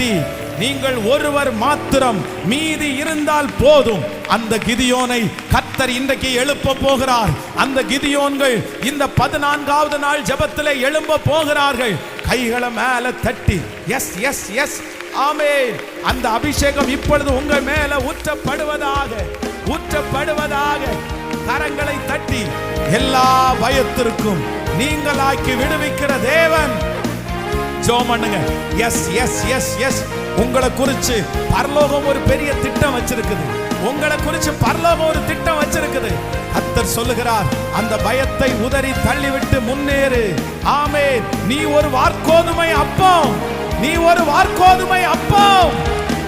கட்டி நீங்கள் ஒருவர் மாத்திரம் மீதி இருந்தால் போதும். அந்த கிதியோனை கத்தர் இன்றைக்கு எழுப்ப போகிறார். அந்த கிதியோன்கள் இந்த பதினான்காவது நாள் ஜபத்தில் எழும்ப போகிறார்கள். கைகளை மேல தட்டி எஸ் எஸ் எஸ் ஆமே அந்த அபிஷேகம் இப்பொழுது உங்கள் மேல ஊற்றப்படுவதாக ஊற்றப்படுவதாக கரங்களை தட்டி எல்லா பயத்திற்கும் நீங்களாக்கி விடுவிக்கிற தேவன் ஜோம் பண்ணுங்க. எஸ் எஸ் எஸ் எஸ் உங்களை குறிச்சு பரலோகம் ஒரு பெரிய திட்டம் வச்சிருக்குது. உங்களை குறிச்சு பரலோகம் ஒரு திட்டம் வச்சிருக்குது. கத்தர் சொல்லுகிறார் அந்த பயத்தை உதறி தள்ளிவிட்டு முன்னேறு. ஆமே நீ ஒரு வார்க்கோதுமை அப்பம். நீ ஒரு வார்க்கோதுமை அப்பம்.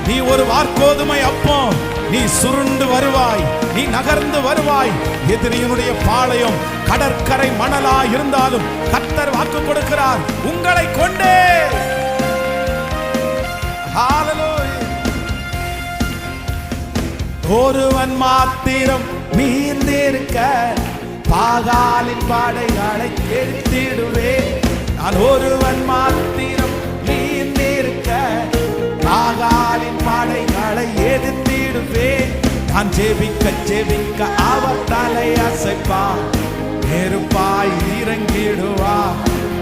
நீ ஒரு வார்க்கோதுமை அப்பம். நீ சுருண்டு வருவாய் நீ நகர்ந்து வருவாய். எதிரியினுடைய பாளையம் கடற்கரை மணலா இருந்தாலும் கத்தர் வாக்கு கொடுக்கிறார் உங்களை கொண்டே. ஒருவன் மாத்திரம் மீந்திருக்க பாகாலின் படைகளை கெடுத்திடுவேன் நான் ஒருவன் மாத்திரம் மீந்திருக்க பாகாலின் படைகளை நான் ஜெபிக்க ஜெபிக்க அவர் தலை அசைப்பா. நெருப்பாய் இறங்கிடுவா.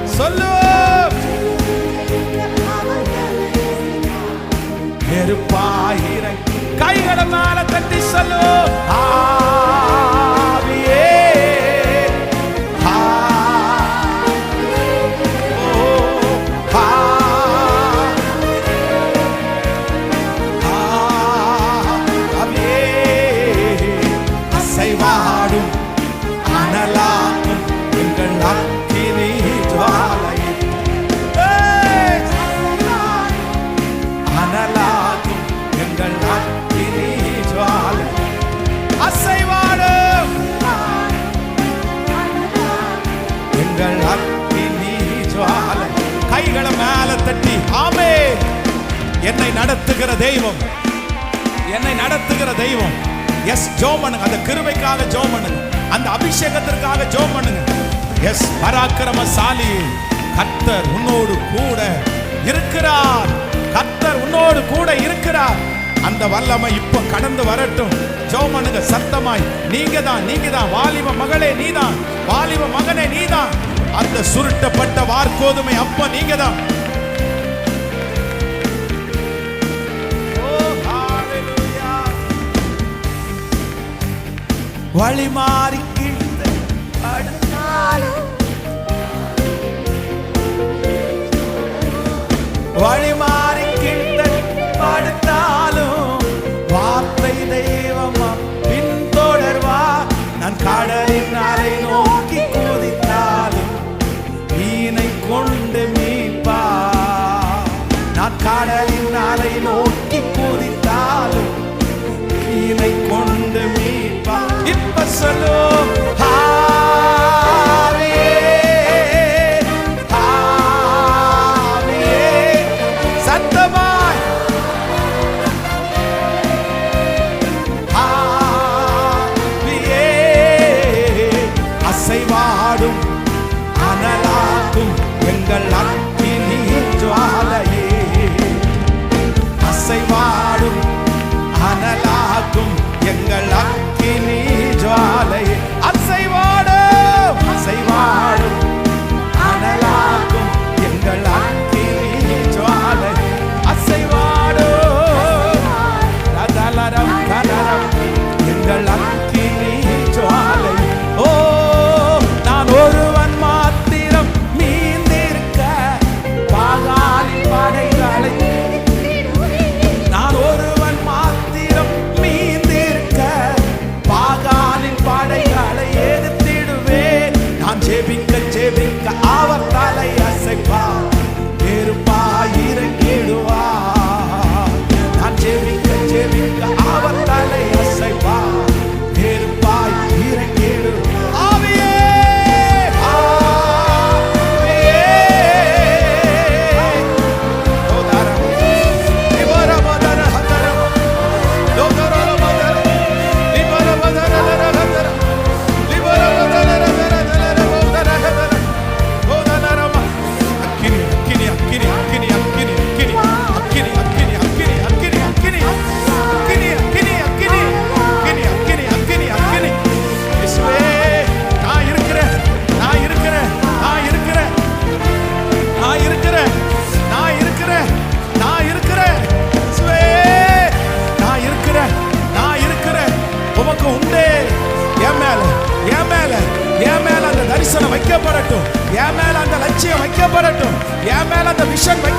சொல்லுவோம். நெருப்பாய் இறங்கி கைகளை மேல தட்டி சொல்லுவோம். ஆ. எங்கள் அக்கினி ஜுவால கைகளை மேல தட்டி ஆமே என்னை நடத்துகிற தெய்வம். என்னை நடத்துகிற தெய்வம். எஸ் ஜோம் பண்ணுங்க அந்த கிருமைக்காக ஜோம் பண்ணுங்க அந்த அபிஷேகத்திற்காக ஜோம் பண்ணுங்க எஸ் பராக்கிரமசாலி கத்தர் உன்னோடு கூட இருக்கிறார். கத்தர் உன்னோடு கூட இருக்கிறார். அந்த வல்லமை இப்ப கடந்து வரட்டும். ஜோம் பண்ணுங்க சத்தமாய் நீங்க தான் நீங்க தான் வாலிப மகளே நீதான். வாலிப மகனே நீதான். அந்த சுருட்டப்பட்ட வார்கோதுமை அப்ப நீங்க தான் வழி மாறி வழி மாறி கிட்ட படுத்தாலும் மேல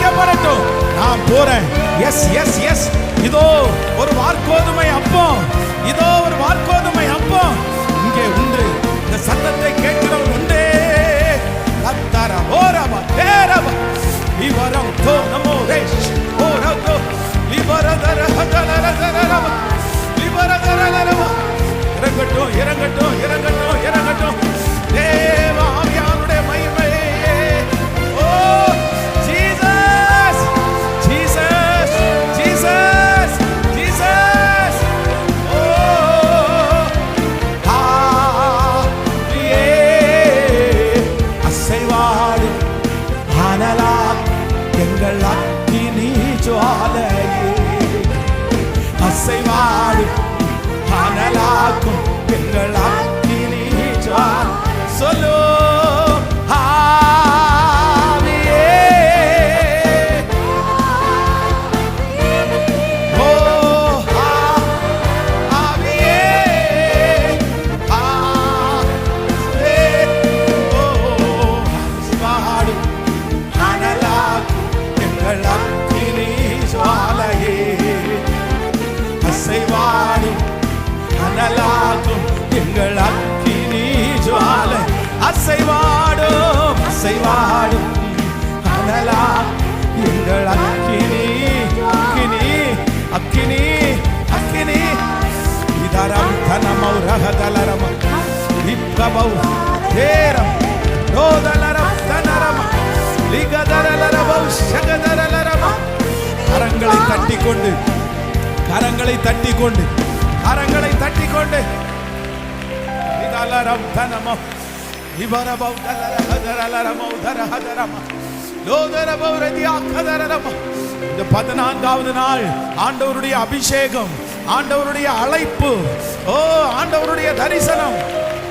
ரகதலரம இக்கபௌ தேரம் ரோதலரம் தனரம லிகதரலரபௌ ஷகதரலரம கரங்களை தட்டிக்கொண்டு கரங்களை தட்டி கொண்டு கரங்களை தட்டி கொண்டு இதலரம் தனமோ இவரபௌ தலரஹதரலரமோ தரஹதரம லோதரபௌ ரதியாக்கதரரம இந்த பதினான்காவது நாள் ஆண்டவருடைய அபிஷேகம் ஆண்டவருடைய அழைப்பு ஓ ஆண்டவருடைய தரிசனம்.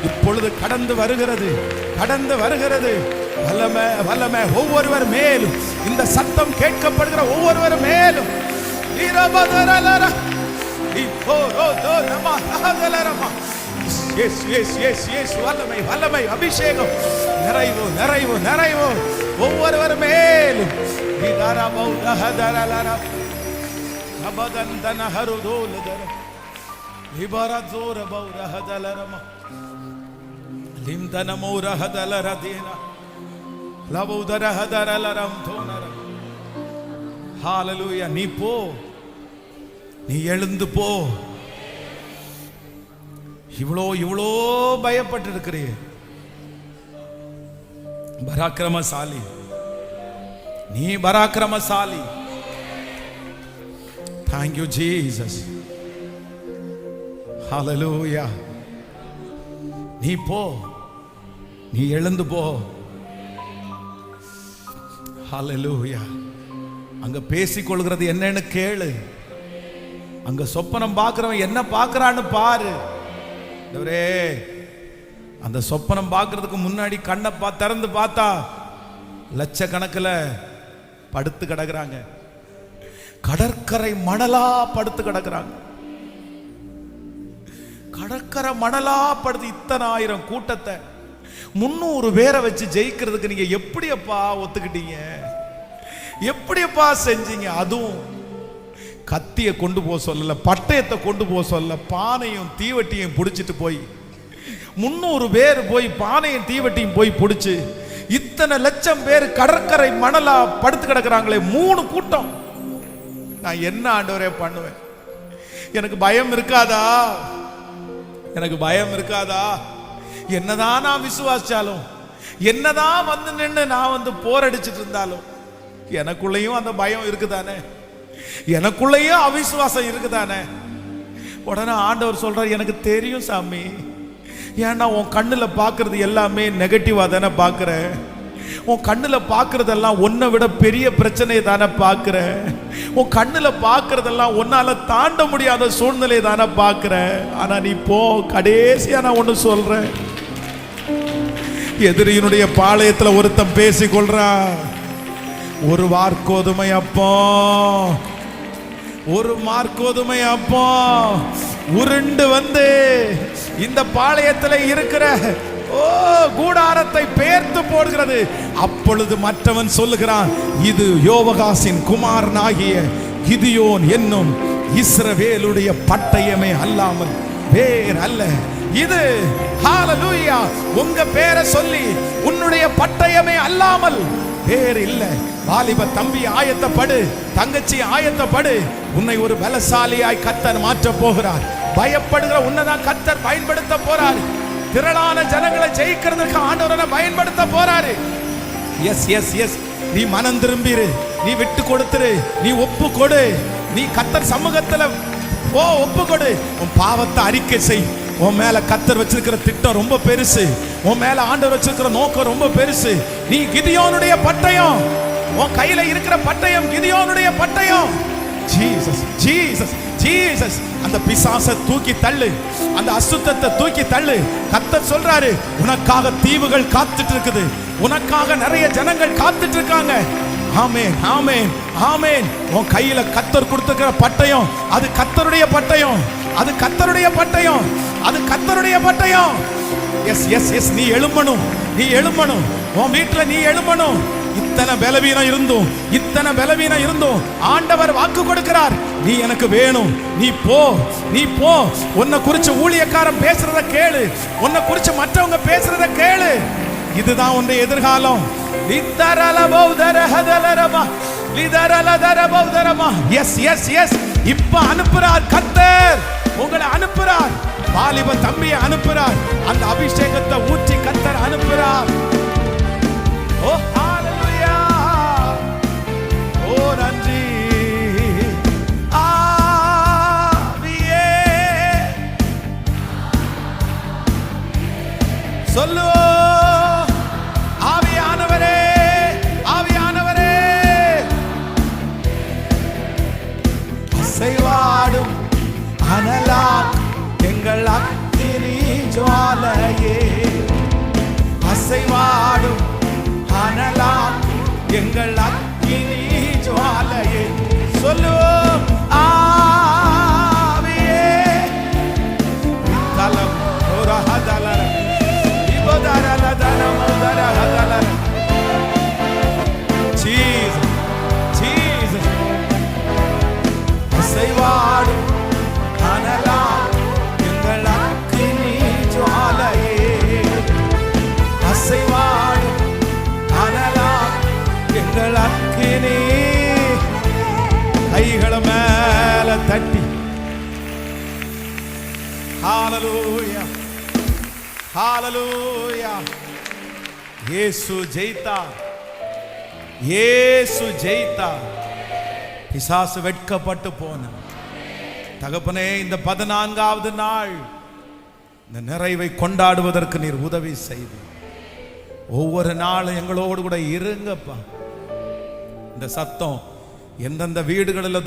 இப்பொழுது கடந்து வருகிறது கடந்து வருகிறது. வல்லமை வல்லமை ஒவ்வொருவர் மேலும். இந்த சத்தம் கேட்கப்படுகிற ஒவ்வொருவர் மேலும். வல்லமை வல்லமை அபிஷேகம். நிறைவு நிறைவு நிறைவு. ஒவ்வொருவர் மேலும். இதரமௌ தஹதரலர. அபதந்தன ஹருதோலதரம் விபரதோரபௌ ரஹதலரம. லிம்தனமோ ரஹதலரதேன. லபௌதரஹதரலரம் தோனரம். ஹalleluya நீ போ நீ எழுந்து போ. இவ்வளோ இவ்வளோ பயப்பட்டு இருக்கிறீ பராக்கிரமசாலி. நீ பராக்கிரமசாலி. தேங்க்யூ ஜீசஸ் ஹலலூயா நீ போ. நீ எழுந்து போ. ஹலலூயா அங்க பேசிக்கொள்கிறது என்னன்னு கேளு. அங்க சொப்பனம் பார்க்கிறவன் என்ன பார்க்கறான்னு பாரு. அந்த சொப்பனம் பார்க்கறதுக்கு முன்னாடி கண்ணை பா திறந்து பார்த்தா லட்சக்கணக்கில் படுத்து கிடக்குறாங்க. கடற்கரை மணலா படுத்து கிடக்குறாங்க. கடற்கரை மணலா படுது இத்தனை ஆயிரம் கூட்டத்தை. முன்னூறு பேரை வச்சு ஜெயிக்கிறதுக்கு நீங்க எப்படியப்பா ஒத்துக்கிட்டீங்க? எப்படியப்பா செஞ்சீங்க? அதுவும் கத்தியை கொண்டு போக சொல்லல பட்டயத்தை கொண்டு போக சொல்லல பானையும் தீவட்டியும் பிடிச்சிட்டு போய் முன்னூறு பேர் போய் பானையும் தீவட்டியும் போய் பிடிச்சு இத்தனை லட்சம் பேர் கடற்கரை மணலா படுத்து கிடக்குறாங்களே மூணு கூட்டம். நான் என்ன ஆண்டவரே பண்ணுவேன்? எனக்கு பயம் இருக்காதா? எனக்கு பயம் இருக்காதா? என்னதான் நான் விசுவாசிச்சாலும் என்னதான் வந்து நின்று நான் வந்து போரடிச்சிட்டு இருந்தாலும் எனக்குள்ளேயும் அந்த பயம் இருக்குதானே? எனக்குள்ளேயும் அவிசுவாசம் இருக்குதானே? உடனே ஆண்டவர் சொல்றார் எனக்கு தெரியும் சாமி. ஏன்னா உன் கண்ணில் பார்க்கறது எல்லாமே நெகட்டிவா தானே பார்க்குறேன். உன் கண்ணில் பார்க்குறதெல்லாம் உன்னை விட பெரிய பிரச்சனையை தானே பார்க்குற உன் கண்ணில் பார்க்குறதெல்லாம் உன்னால தாண்ட முடியாத சூழ்நிலையை தானே பார்க்குற ஆனா நீ போ கடைசியா நான் ஒன்று சொல்றேன். எதிரியினுடைய பாளையத்துல ஒருத்தன் பேசி ஒரு வார்கோதுமை அப்போ. ஒரு மார்க்கோதுமை அப்போ. உருண்டு வந்து இந்த பாளையத்துல இருக்கிற ஓ கூடாரத்தை பெயர்த்து போடுகிறது. அப்பொழுது மற்றவன் சொல்லுகிறான் இது யோவகாசின் குமாரனாகிய கிதியோன் என்னும் இஸ்ரவேலுடைய பட்டயமே அல்லாமல் பேர் அல்ல. இது ஹாலலூயா உங்க பேரை சொல்லி உன்னுடைய பட்டயமே அல்லாமல் பேர் இல்ல. வாலிப தம்பி ஆயத்தப்படு தங்கச்சி ஆயத்தப்படு. உன்னை ஒரு பலசாலியாய் கத்தர் மாற்ற போகிறார். பயப்படுகிற உன்னதான் கத்தர் பயன்படுத்த போறார். திரளான ஜனங்களை ஜெயிக்கிறதுக்கு ஆண்டவரனை பயன்படுத்த போறாரு. எஸ் எஸ் எஸ் நீ மனம் திரும்பிரு. நீ விட்டு கொடுத்துரு. நீ ஒப்பு கொடு. நீ கத்தர் சமூகத்துல ஓ ஒப்பு கொடு. உன் பாவத்தை அறிக்கை செய். உன் மேல கத்தர் வச்சிருக்கிற திட்டம் ரொம்ப பெருசு. உன் மேல ஆண்டவர் வச்சிருக்கிற நோக்கம் ரொம்ப பெருசு. நீ கிதியோனுடைய பட்டயம். உன் கையில இருக்கிற பட்டயம் கிதியோனுடைய பட்டயம். ஜீசஸ் ஜீசஸ் ஜீசஸ் அந்த பிசாசை தூக்கி தள்ளு. அந்த அசுத்தத்தை தூக்கி தள்ளு. கத்தர் சொல்றாரு உனக்காக தீவுகள் காத்துட்டு இருக்குது உனக்காக நிறைய ஜனங்கள் காத்துட்டு இருக்காங்க ஆமேன் ஆமேன் ஆமேன். உன் கையில கத்தர் கொடுத்துக்கிற பட்டயம் அது கத்தருடைய பட்டயம். அது கத்தருடைய பட்டயம் அது கத்தருடைய பட்டயம். எஸ் எஸ் எஸ் நீ எழும்பணும் நீ எழும்பணும். உன் வீட்டுல நீ எழும்பணும். இத்தனை பலவீனம் இருந்தும் இத்தனை பலவீனம் இருந்தும் ஆண்டவர் வாக்கு கொடுக்கிறார். நீ எனக்கு வேணும். நீ போ. நீ போ. உன்னை குறிச்சு ஊழியக்காரன் பேசுறத கேளு. உன்னை குறிச்சு மற்றவங்க பேசுறத கேளு. இதுதான் உன்னுடைய எதிர்காலம். எஸ் எஸ் எஸ் இப்ப அனுப்புறார் கத்தர் உங்களை அனுப்புறார். வாலிப தம்பியை அனுப்புறார். அந்த அபிஷேகத்தை ஊற்றி கத்தர் அனுப்புறார். ஓ சொல்லுவோம். ஹாலலூயா ஹாலலூயா இயேசு ஜெயித்தார் இயேசு ஜெயித்தார் பிசாசு வெட்கப்பட்டு போன தகப்பனே இந்த பதினான்காவது நாள் இந்த நிறைவை கொண்டாடுவதற்கு நீர் உதவி செய்து. ஒவ்வொரு நாளும் எங்களோடு கூட இருங்கப்பா. இந்த சத்தம் எந்தெந்த வீடுகளில்